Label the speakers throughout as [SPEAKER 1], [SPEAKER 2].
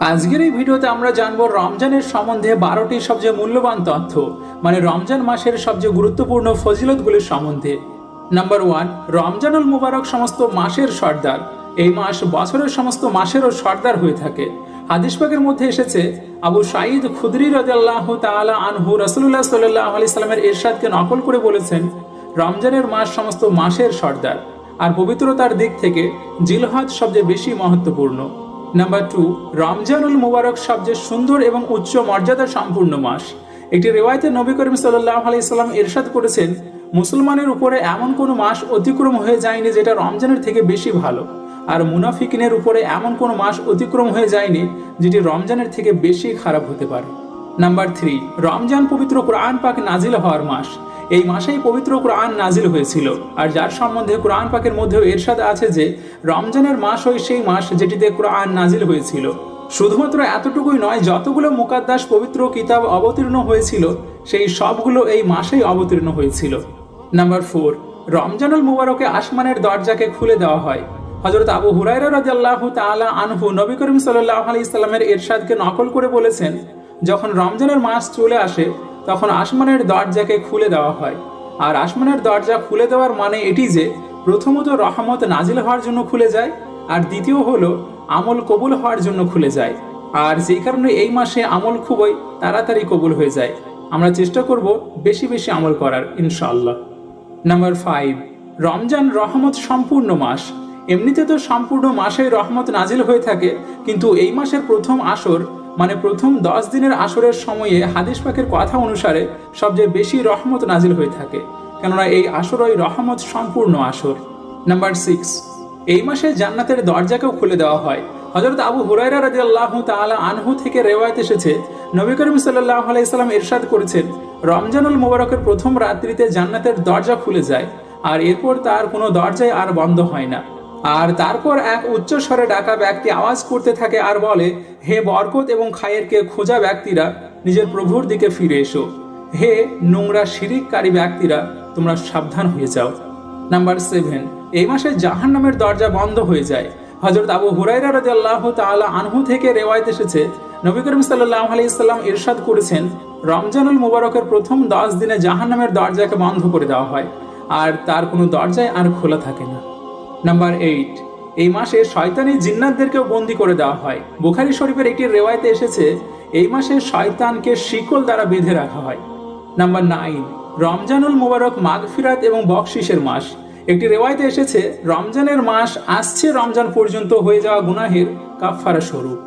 [SPEAKER 1] আজকের এই ভিডিওতে আমরা জানব রমজানের সম্বন্ধে বারোটি সবচেয়ে মূল্যবান তথ্য মানে রমজান মাসের সবচেয়ে গুরুত্বপূর্ণ ফজিলতগুলির সম্বন্ধে। নাম্বার ওয়ান রমজানুল মুবারক সমস্ত মাসের সর্দার। এই মাস বছরের সমস্ত মাসেরও সর্দার হয়ে থাকে। হাদিস পাকের মধ্যে এসেছে, আবু সাঈদ খুদরি রাদিয়াল্লাহ তাআলা আনহু রাসূলুল্লাহ সাল্লাহ আলাইহি সাল্লামের ইরশাদকে নকল করে বলেছেন, রমজানের মাস সমস্ত মাসের সর্দার। আর পবিত্রতার দিক থেকে জিলহাদ সবচেয়ে বেশি মহত্বপূর্ণ। নাম্বার টু রমজানুল মুবারক সবচেয়ে সুন্দর এবং উচ্চ মর্যাদা সম্পূর্ণ মাস। একটি রেওয়ায়তে নবী করিম সাল্লাহ আলাইসাল্লাম এরশাদ করেছেন, মুসলমানের উপরে এমন কোনো মাস অতিক্রম হয়ে যায়নি যেটা রমজানের থেকে বেশি ভালো। আর মুনাফিকিনের উপরে এমন কোনো মাস অতিক্রম হয়ে যায়নি যেটি রমজানের থেকে বেশি খারাপ হতে পারে। নাম্বার থ্রি রমজান পবিত্র কোরআন পাক নাজিল হওয়ার মাস। এই মাসেই পবিত্র কোরআন নাজিল হয়েছিল। আর যার সম্বন্ধে কোরআন পাকের মধ্যেও এরশাদ আছে যে, রমজানের মাস ওই সেই মাস যেটিতে কোরআন নাজিল হয়েছিল। শুধুমাত্র এতটুকুই নয়, যতগুলো মুকাদ্দাস পবিত্র কিতাব অবতীর্ণ হয়েছিল, সেই সবগুলো এই মাসেই অবতীর্ণ হয়েছিল। নাম্বার ফোর, রমজানুল মুবারকে আসমানের দরজাকে খুলে দেওয়া হয়। হজরত আবু হুরাইরা রাদিয়াল্লাহু তাআলা আনহু নবী করিম সাল্লাল্লাহু আলাইহি সাল্লামের ইরশাদকে নকল করে বলেছেন, যখন রমজানের মাস চলে আসে তখন আসমানের দরজাকে খুলে দেওয়া হয়। আর আসমানের দরজা খুলে দেওয়ার মানে এটি যে, প্রথমত রহমত নাজিল হওয়ার জন্য খুলে যায়, আর দ্বিতীয় হলো আমল কবুল হওয়ার জন্য খুলে যায়। আর যেই কারণে এই মাসে আমল খুবই তাড়াতাড়ি কবুল হয়ে যায়। আমরা চেষ্টা করব বেশি বেশি আমল করার, ইনশাআল্লাহ। নাম্বার ফাইভ, রমজান রহমত সম্পূর্ণ মাস। এমনিতে তো সম্পূর্ণ মাসে রহমত নাজিল হয়ে থাকে, কিন্তু এই মাসের প্রথম আসর মানে প্রথম দশ দিনের আসরের সময়ে হাদিস পাকের কথা অনুসারে সবচেয়ে বেশি রহমত নাজিল হয়ে থাকে, কেননা এই আসরই রহমত সম্পূর্ণ আসর। নাম্বার সিক্স এই মাসে জান্নাতের দরজাকেও খুলে দেওয়া হয়। হজরত আবু হুরাইরা রাজি আল্লাহ তালা আনহু থেকে রেওয়ায়ত এসেছে। নবী করিম সাল্লাহ আলাইসাল্লাম ইরশাদ করেছেন, রমজানুল মুবারকের প্রথম রাত্রিতে জান্নাতের দরজা খুলে যায়, আর এরপর তার কোনো দরজায় আর বন্ধ হয় না। আর তারপর এক উচ্চ স্বরে ডাকা ব্যক্তি আওয়াজ করতে থাকে আর বলে, হে বরকত এবং খায়েরকে খোঁজা ব্যক্তিরা, নিজের প্রভুর দিকে ফিরে এসো। হে নোংরা শিরিককারী ব্যক্তিরা, তোমরা সাবধান হয়ে যাও। নাম্বার সেভেন এই মাসে জাহান নামের দরজা বন্ধ হয়ে যায়। হজরত আবু হুরাইরা রাজি আল্লাহ তালা আনহু থেকে রেওয়ায়ত এসেছে। নবী করিম সাল্লাহ আলি ইসলাম ইরশাদ করেছেন, রমজানুল মুবারকের প্রথম দশ দিনে জাহান নামের দরজাকে বন্ধ করে দেওয়া হয়। আর তার কোনো দরজায় আর খোলা থাকে না। নাম্বার এইট এই মাসে শয়তানি জিন্নাতদেরকেও বন্দি করে দেওয়া হয়। বুখারি শরীফের একটি রেওয়ায়তে এসেছে, এই মাসে শয়তানকে শিকল দ্বারা বেঁধে রাখা হয়। নাম্বার নাইন রমজানুল মুবারক মাগফিরাত এবং বকশিসের মাস। একটি রেওয়ায়তে এসেছে, রমজানের মাস আসছে, রমজান পর্যন্ত হয়ে যাওয়া গুনাহের কাফফারা স্বরূপ।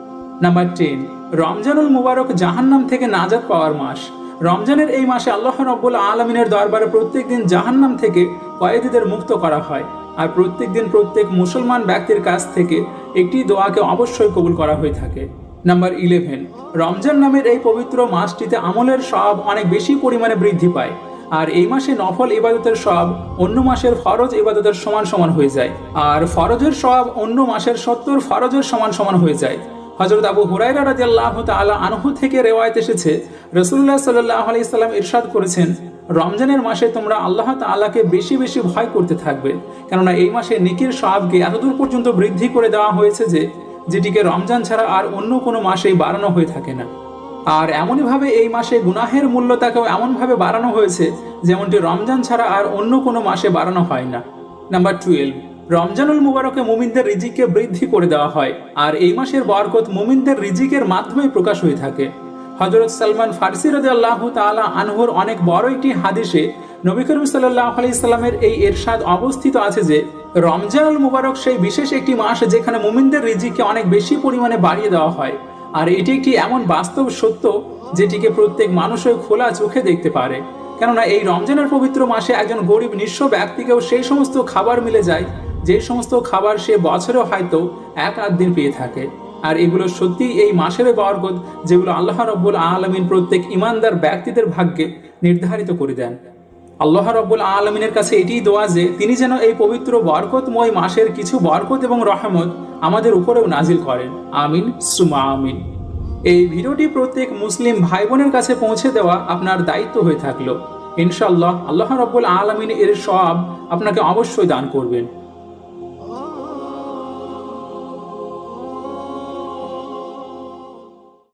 [SPEAKER 1] নাম্বার টেন রমজানুল মুবারক জাহান্নাম থেকে নাজাদ পাওয়ার মাস। রমজানের এই মাসে আল্লাহ রব্বুল আলমিনের দরবারে প্রত্যেক দিন জাহান্নাম থেকে কয়েদিদের মুক্ত করা হয়। আর প্রত্যেক দিন প্রত্যেক মুসলমান ব্যক্তির কাছ থেকে একটি দোয়াকে অবশ্যই কবুল করা হয়ে থাকে। নাম্বার ইলেভেন রমজান নামের এই পবিত্র মাসটিতে আমলের সব অনেক বেশি পরিমাণে বৃদ্ধি পায়। আর এই মাসে নফল ইবাদতের সব অন্য মাসের ফরজ ইবাদতের সমান সমান হয়ে যায়। আর ফরজের সব অন্য মাসের সত্তর ফরজের সমান সমান হয়ে যায়। হজরত আবু হুরাইরা রাজি আল্লাহ আনহু থেকে রেওয়ায়ত এসেছে। রসুল্লাহ সাল্লাহ আলি ইসলাম ইরশাদ করেছেন রমজানের মাসে তোমরা আল্লাহ তাল্লাহকে বেশি বেশি ভয় করতে থাকবে। কেননা এই মাসে নিকির সবকে এতদূর পর্যন্ত বৃদ্ধি করে দেওয়া হয়েছে যে, যেটিকে রমজান ছাড়া আর অন্য কোনো মাসেই বাড়ানো হয়ে থাকে না। আর এমনইভাবে এই মাসে গুনাহের মূল্যতাকেও এমনভাবে বাড়ানো হয়েছে, যেমনটি রমজান ছাড়া আর অন্য কোনো মাসে বাড়ানো হয় না। নাম্বার টুয়েলভ, রমজানুল মুবারকে মুমিনদের রিজিককে বৃদ্ধি করে দেওয়া হয়। আর এই মাসের বরকত মুমিনদের রিজিকের মাধ্যমে প্রকাশ হয়ে থাকে। হজরত সালমান ফার্সি রাজি আল্লাহ তালা আনহুর অনেক বড় একটি হাদিসে নবী করিম সাল্লাহ আলি ইসলামের এই এরশাদ অবস্থিত আছে যে, রমজানুল মুবারক সেই বিশেষ একটি মাস যেখানে মুমিনদের রিজিককে অনেক বেশি পরিমাণে বাড়িয়ে দেওয়া হয়। আর এটি একটি এমন বাস্তব সত্য যেটিকে প্রত্যেক মানুষই খোলা চোখে দেখতে পারে। কেননা এই রমজানের পবিত্র মাসে একজন গরিব নিঃস্ব ব্যক্তিকেও সেই সমস্ত খাবার মিলে যায়, যে সমস্ত খাবার সে বছরেও হয়তো এক আধ দিন পেয়ে থাকে। আর এগুলো সত্যি এই মাসের বরকত যেগুলো আল্লাহ রব্বুল আলমিন প্রত্যেক ইমানদার ব্যক্তিদের ভাগ্যে নির্ধারিত করে দেন। আল্লাহ রব্বুল আলমিনের কাছে এটিই দোয়া যে, তিনি যেন এই পবিত্র বরকতময় মাসের কিছু বরকত এবং রহমত আমাদের উপরেও নাজিল করেন। আমিন সুমা আমিন। এই ভিডিওটি প্রত্যেক মুসলিম ভাই বোনের কাছে পৌঁছে দেওয়া আপনার দায়িত্ব হয়ে থাকল। ইনশাল্লাহ আল্লাহ রব্বুল আলমিন এর সব আপনাকে অবশ্যই দান করবেন।